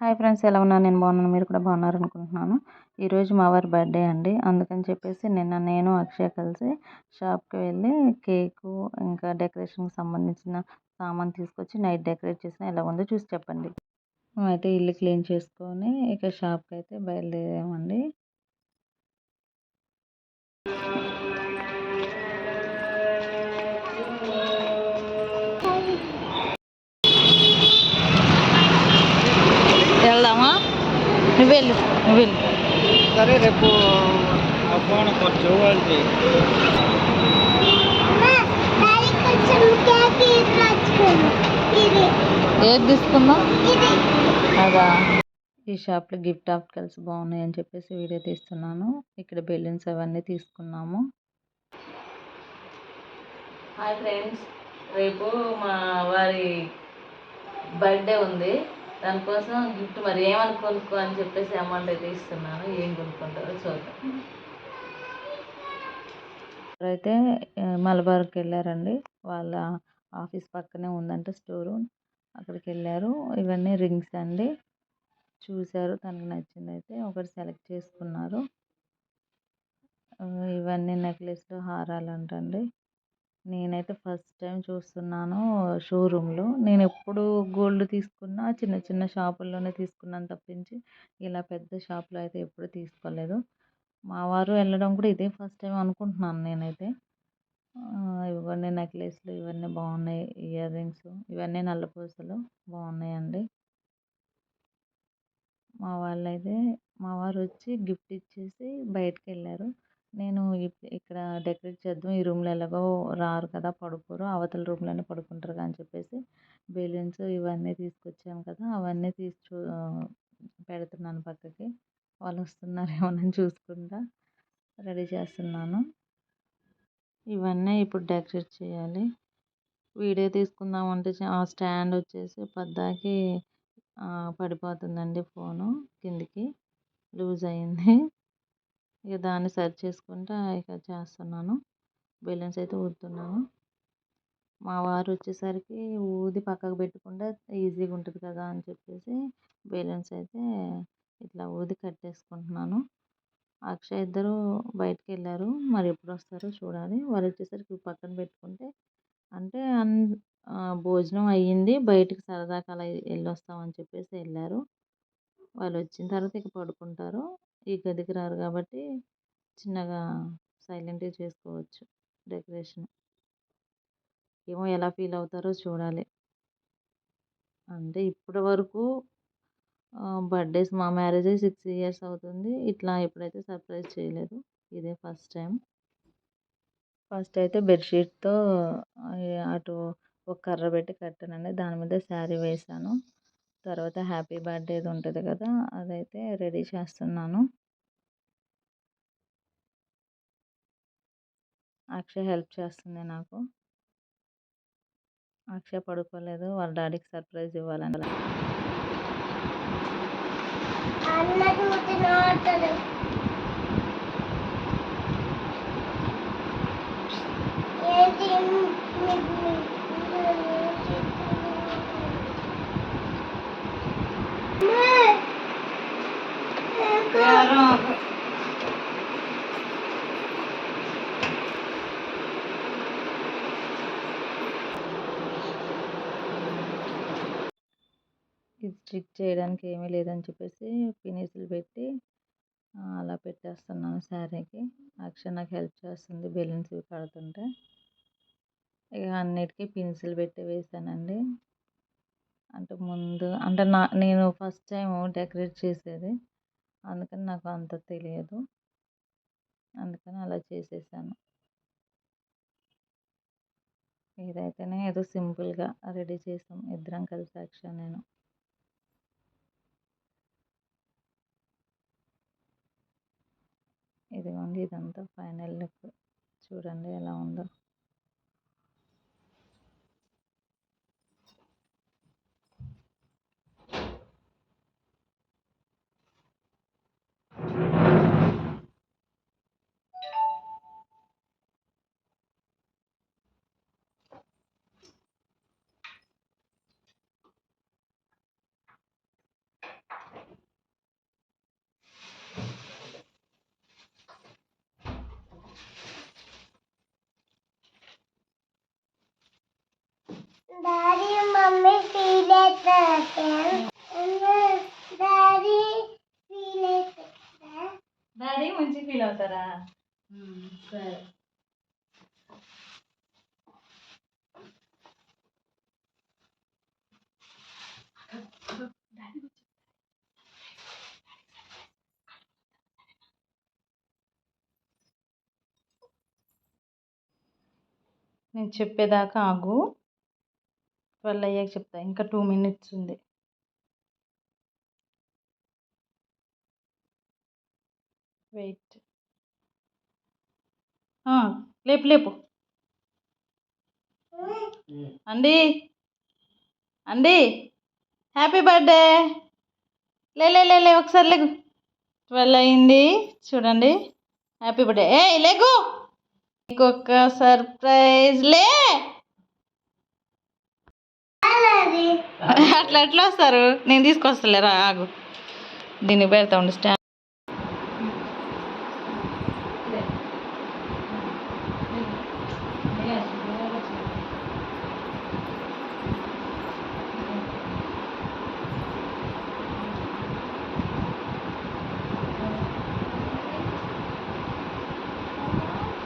Hi friends ఎలా ఉన్నారు? నేను బాగున్నాను. మీరు కూడా బాగున్నారు అనుకుంటున్నాను. ఈరోజు మా వారి బర్త్డే అండి. అందుకని చెప్పేసి నిన్న నేను అక్షయ కలిసి షాప్కి వెళ్ళి కేకు ఇంకా డెకరేషన్కి సంబంధించిన సామాన్ తీసుకొచ్చి నైట్ డెకరేట్ చేసిన ఎలా ఉందో చూసి చెప్పండి. మేమైతే ఇల్లు క్లీన్ చేసుకొని ఇక షాప్కి అయితే బయలుదేరామండి. నువ్వు వెళ్ళు నువ్వు వెళ్ళు. సరే రేపు ఫోన్ వాళ్ళది ఏది తీసుకుందాం? అదా. ఈ షాప్లో గిఫ్ట్ ఆర్టికల్స్ బాగున్నాయి అని చెప్పేసి వీడియో తీస్తున్నాను. ఇక్కడ బెలూన్స్ అవన్నీ తీసుకున్నాము. హాయ్ ఫ్రెండ్స్ రేపు మా వారి బర్త్డే ఉంది. దానికోసం గిఫ్ట్ మరి ఏమని కొనుక్కో అని చెప్పేసి అమౌంట్ అయితే ఇస్తున్నాను. ఏం కొనుక్కుంటారో చూద్దాం. అయితే మలబార్కి వెళ్ళారండి. వాళ్ళ ఆఫీస్ పక్కనే ఉందంట స్టోరు అక్కడికి వెళ్ళారు. ఇవన్నీ రింగ్స్ అండి. చూశారు. తనకు నచ్చింది అయితే ఒకటి సెలెక్ట్ చేసుకున్నారు. ఇవన్నీ నెక్లెస్లు హారాలు అంటండి నేనైతే ఫస్ట్ టైం చూస్తున్నాను షోరూంలో. నేను ఎప్పుడు గోల్డ్ తీసుకున్నా చిన్న చిన్న షాపుల్లోనే తీసుకున్నాను తప్పించి ఇలా పెద్ద షాప్లో అయితే ఎప్పుడు తీసుకోలేదు. మా వారు వెళ్ళడం కూడా ఇదే ఫస్ట్ టైం అనుకుంటున్నాను నేనైతే. ఆ, ఇవన్నీ నెక్లెస్లు ఇవన్నీ బాగున్నాయి ఇయర్ రింగ్స్ ఇవన్నీ నల్లపూసలు బాగున్నాయండి. మా వాళ్ళైతే మా వారు వచ్చి గిఫ్ట్ ఇచ్చేసి బయటకు వెళ్ళారు నేను ఇక్కడ డెకరేట్ చేద్దాం. ఈ రూమ్లో ఎలాగో రారు కదా పడుకోరు. అవతల రూమ్లోనే పడుకుంటారు కదా అని చెప్పేసి బెలూన్స్ ఇవన్నీ తీసుకొచ్చాము కదా అవన్నీ తీసి చూ పెడుతున్నాను పక్కకి. వాళ్ళు వస్తున్నారేమోనని చూసుకుంటా. రెడీ చేస్తున్నాను. ఇవన్నీ ఇప్పుడు డెకరేట్ చేయాలి. వీడియో తీసుకుందామంటే ఆ స్టాండ్ వచ్చేసి పద్దాకి పడిపోతుందండి ఫోను కిందికి. లూజ్ అయింది. ఇక దాన్ని సరి చేసుకుంటా ఇక చేస్తున్నాను. బెలూన్స్ అయితే ఊదుతున్నాను మా వారు వచ్చేసరికి ఊది పక్కకు పెట్టుకుంటే ఈజీగా ఉంటుంది కదా అని చెప్పేసి బెలూన్స్ అయితే ఇట్లా ఊది కట్టేసుకుంటున్నాను. అక్షయ్ ఇద్దరు బయటకు వెళ్ళారు మరి ఎప్పుడు వస్తారో చూడాలి. వాళ్ళు వచ్చేసరికి పక్కన పెట్టుకుంటే అంటే అన్ భోజనం అయ్యింది. బయటికి సరదాగా అలా వెళ్ళి వస్తామని చెప్పేసి వెళ్ళారు. వాళ్ళు వచ్చిన తర్వాత ఇక పడుకుంటారు. ఈ గదికి రారు కాబట్టి చిన్నగా సైలెంట్గా చేసుకోవచ్చు డెకరేషన్. ఏమో ఎలా ఫీల్ అవుతారో చూడాలి. అంటే ఇప్పటి వరకు బర్త్డేస్ మా మ్యారేజ్ అయ్యి సిక్స్ ఇయర్స్ అవుతుంది. ఇట్లా ఎప్పుడైతే సర్ప్రైజ్ చేయలేదు ఇదే ఫస్ట్ టైం ఫస్ట్ అయితే బెడ్షీట్తో అటు ఒక కర్ర పెట్టి కట్టానండి. దాని మీద శారీ వేసాను తర్వాత హ్యాపీ బర్త్డేది ఉంటుంది కదా! అదైతే రెడీ చేస్తున్నాను. అక్షయ హెల్ప్ చేస్తుంది నాకు. అక్షయ పడుకోలేదు. వాళ్ళ డాడీకి సర్ప్రైజ్ ఇవ్వాలని. ఏంటి? ఇది స్టిక్ చేయడానికి ఏమీ లేదని చెప్పేసి పినీసులు పెట్టి అలా పెట్టేస్తున్నాను శారీకి. అక్షయ్ నాకు హెల్ప్ చేస్తుంది బెలూన్స్ ఇవి కడుతుంటే. ఇక అన్నిటికీ పిన్సిల్ పెట్టి వేసానండి. అంటే ముందు అంటే నా నేను ఫస్ట్ టైం డెకరేట్ చేసేది. అందుకని నాకు అంత తెలియదు. అందుకని అలా చేసేసాను. ఏదైతేనే ఏదో సింపుల్గా రెడీ చేసాం. ఇద్దరం కలిసి అక్షయ్ నేను. ఇదిగోండి ఇదంతా ఫైనల్ లుక్. చూడండి ఎలా ఉందో. డాడీ మంచి ఫీల్ అవుతారా? Hmm, నేను చెప్పేదాకా ఆగు. ట్వెల్వ్ అయ్యాక చెప్తా. ఇంకా టూ మినిట్స్ ఉంది. వెయిట్. లేపు లేపు. అండి అండి హ్యాపీ బర్త్డే. లే లే లే లే ఒకసారి లేకు ట్వెల్వ్ అయింది. చూడండి. Happy birthday. ఏ లేకు నీకు సర్ప్రైజ్. లే! అట్లా ఎట్లా వస్తారు? నేను తీసుకొస్తలేరా? ఆగు. దీన్ని పెడతా ఉండు స్టాండ్.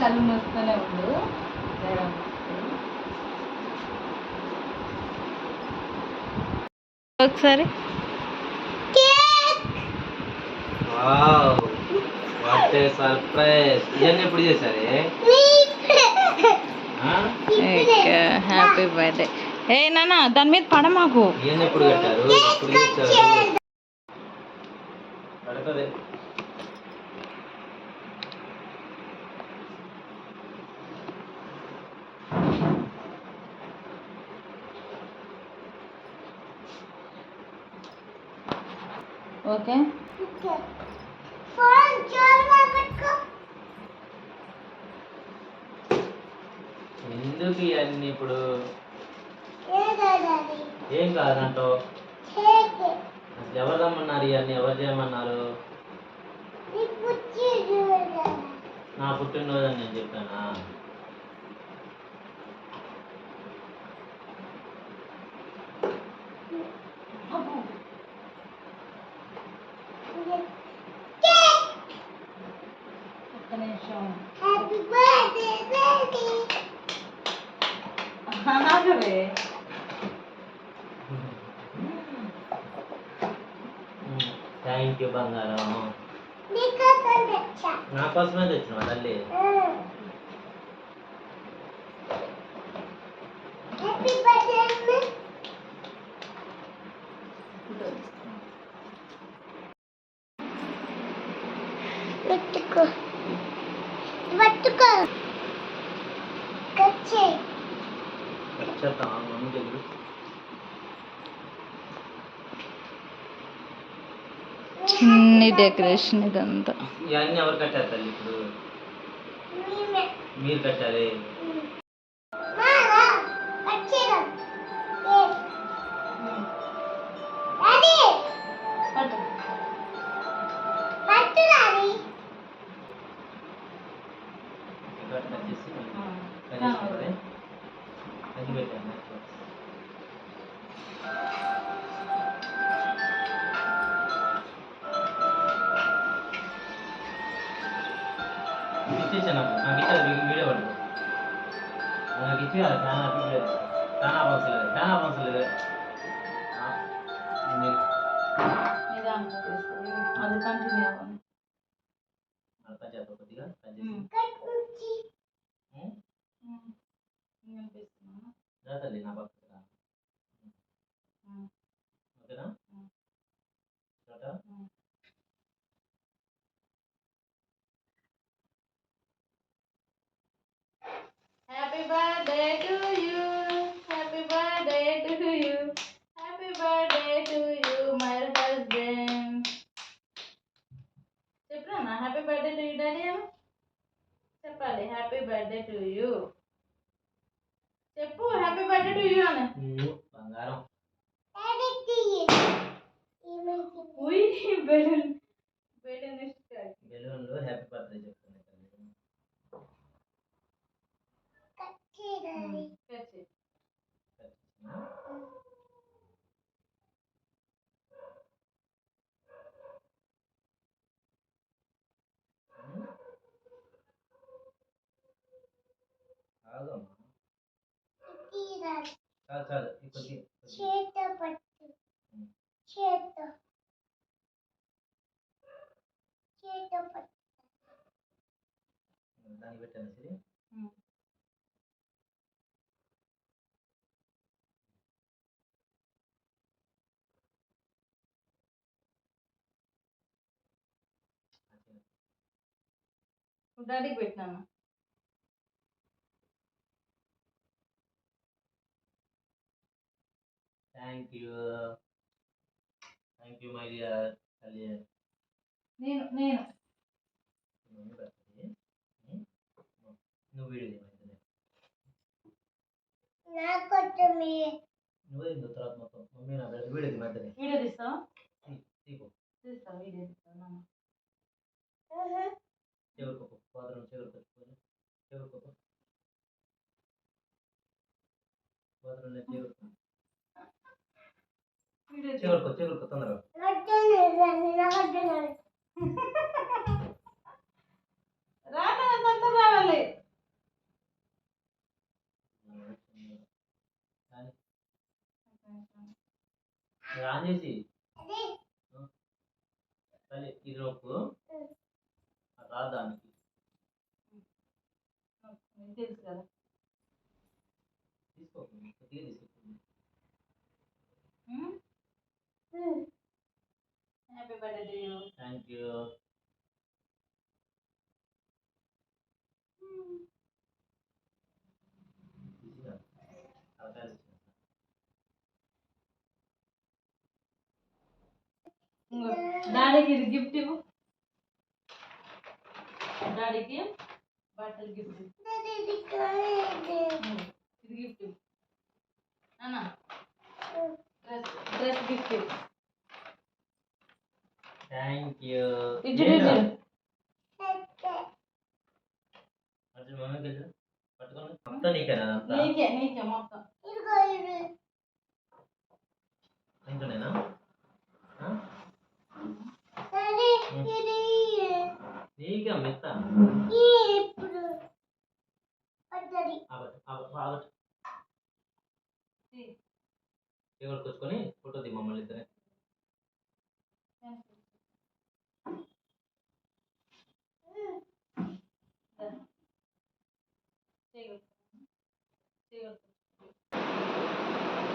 కళ్ళు మూసుకొనే ఉండు. ఒకసారి. వావ్. వాట్ ఏ సర్ప్రైజ్ ఇవన్నీ ఎప్పుడు చేశారే? హ్యాపీ బర్త్డే ఏ నాన్న దాని మీద పడ మాకు ఇవన్నీ ఎప్పుడు కట్టారు? ఎప్పుడు చేశారు? ఓకే. ఎందుకు ఇవన్నీ ఇప్పుడు? ఏం కాదంటో చేతి. అసలు ఎవరు రమ్మన్నారు? ఇవన్నీ ఎవరు చేయమన్నారు? నా పుట్టినరోజు అని నేను చెప్పానా? ఒక్క నిమిషం హ్యాపీ బర్త్డే బేబీ ఆగవే థ్యాంక్ యూ బంగారం నీకోసం తెచ్చా నా కోసమే తెచ్చినావా తల్లి. హ్యాపీ బర్త్డే మమ్మీ దగ్గర. చిన్ని డెకరేషన్ ఇదంతా. ఇవన్నీ ఎవరు కట్టారు తల్లి ఇప్పుడు? మేమే. మీరు కట్టారే? నాకు నాకు ఇచ్చారు మీకు వీడియో పడుతుంది నాకు ఇచ్చి fan off video fan off అవసరం లేదు ఫ్యాన్ ఆఫ్ అవసరం లేదు ఆ, మీరు అది కంటిన్యూ అవ్వండి అర్థం చేద్దాం కొద్దిగా కట్ చేసి కట్టుచి ఉం? రా తల్లి నా పక్కకు రా ఉం. ఓకేనా ఉం. Tata happy birthday to you happy birthday to you happy birthday to you my husband చెప్పరా happy birthday to you daddy అని చెప్పాలి హ్యాపీ బర్త్డే టు యూ చెప్పు హ్యాపీ బర్త్డే టు యూ అని ఉం, బంగారం డాడీ తీయి ఏమైంది ఉయ్ బెలూన్ బెలూన్ ఇస్తాడు బెలూన్లు హ్యాపీ బర్త్డే చెప్తున్నాయి తల్లి కచ్చే డాడీ కచ్చి కట్ చేసినా? ఉం? తీరాలి. చాలు చాలు ఈ కొద్ది కొద్ది. చేత పట్టు చేత. చేత పట్టు దానికి పెట్టాను సరే? డాడీకి పెట్టినాను. Thank you thank you my dear తల్లి నేను నేను. నువ్వు వీడియో నువ్వే ఇంకో తర్వాత మొత్తం. మమ్మీ నా పెడతా వీడియో ఏమైంది వీడియో తీస్తావా? తీకు తీస్తా తీస్తాను పాత్రం వీడియో చివరికి చివరికి తొందరగా తొందర రావాలి కానీ ఆన్ చేసి సరే ఇది నొక్కు రాదానికి నీకు తెలుసు కదా తీసుకో. కొద్దిగా తీసుకో. Happy birthday to you thank you డాడీకి ఇది గిఫ్ట్ ఇవ్వు డాడీకి బట్టలు గిఫ్ట్ ఇది గిఫ్ట్ ఇవ్వు అన్నా డ్రెస్ డ్రెస్ గిఫ్ట్ ఇవ్వు థ్యాంక్ యూ ఇటు ఇటు అర్జున్ మమ్మీకి వెళ్ళు పట్టుకోండి మొత్తం నీకేనా అంతా నీకే నీకే మొత్తం ఇంట్లోనేనా ఆ? నీకే మెత్త ఆగట్టు ఆగట్టు ఆగట్టు తీ. ఎవరికి వచ్చుకొని ఫోటో తీ మమ్మల్ని ఇద్దరే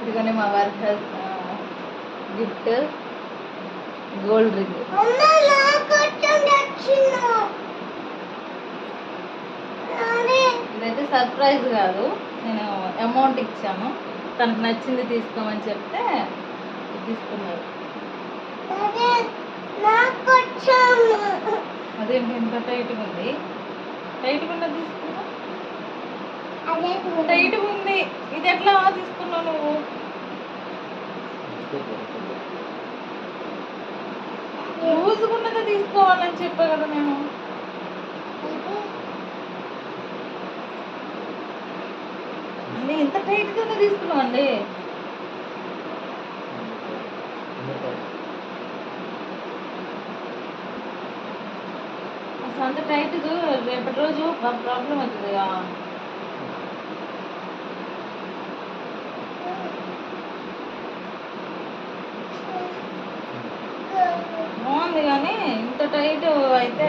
ఇదిగోని మా వారి గిఫ్ట్ గోల్డ్ రింగ్. ఇదైతే సర్ప్రైజ్ కాదు నేను అమౌంట్ ఇచ్చాను. తనకు నచ్చింది తీసుకోమని చెప్తే తీసుకున్నారు. అదేంటి ఇంత టైట్గా ఉంది? టైట్గా ఉన్నది తీసుకున్నా. టైట్గా ఉంది. ఇది ఎట్లా తీసుకున్నావు నువ్వు? లూజుకున్నదే తీసుకోవాలని చెప్పా కదా నేను. అన్నీ ఇంత టైట్గానే తీసుకున్నావు అండి. అసలు అంత టైట్ రేపటి రోజు ప్రాబ్లం అవుతుంది కదా. బాగుంది కానీ ఇంత టైట్ అయితే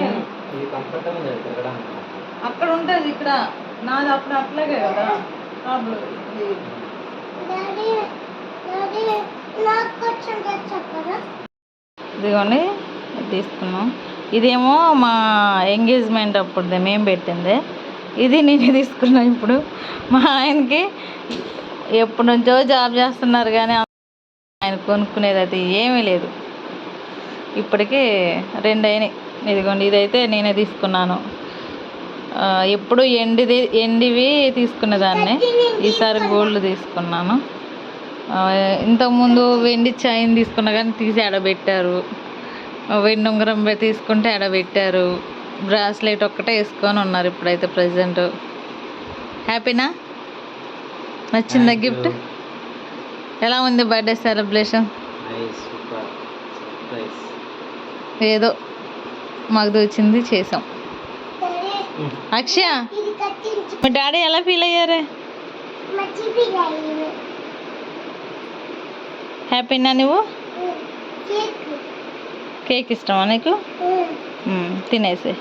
అక్కడ ఉంటుంది ఇక్కడ. నాది అప్పుడు అట్లాగే కదా. ఇదిగోండి తీసుకున్నాం. ఇదేమో మా ఎంగేజ్మెంట్ అప్పుడు మేము పెట్టింది. ఇది నేను తీసుకున్నా ఇప్పుడు. మా ఆయనకి ఎప్పటి నుంచో జాబ్ చేస్తున్నారు కానీ ఆయన కొనుక్కునేది అయితే ఏమీ లేదు. ఇప్పటికీ రెండు అయినాయి. ఇదిగోండి ఇదైతే నేనే తీసుకున్నాను. ఎప్పుడు ఎండిది ఎండివి తీసుకునేదాన్ని. ఈసారి గోల్డ్ తీసుకున్నాను. ఇంతకుముందు వెండి చైన్ తీసుకున్నా కానీ తీసి ఆడబెట్టారు. వెండి ఉంగరం తీసుకుంటే ఆడబెట్టారు. బ్రాస్లెట్ ఒక్కటే వేసుకొని ఉన్నారు ఇప్పుడైతే ప్రజెంట్. హ్యాపీనా? నచ్చిందా గిఫ్ట్? ఎలా ఉంది బర్త్డే సెలబ్రేషన్? ఏదో మాకు తోచింది చేసాం. అక్షయ మీ డాడీ ఎలా ఫీల్ అయ్యారే? హ్యాపీనా నువ్వు? కేక్. ఇష్టమా నీకు? తినేసి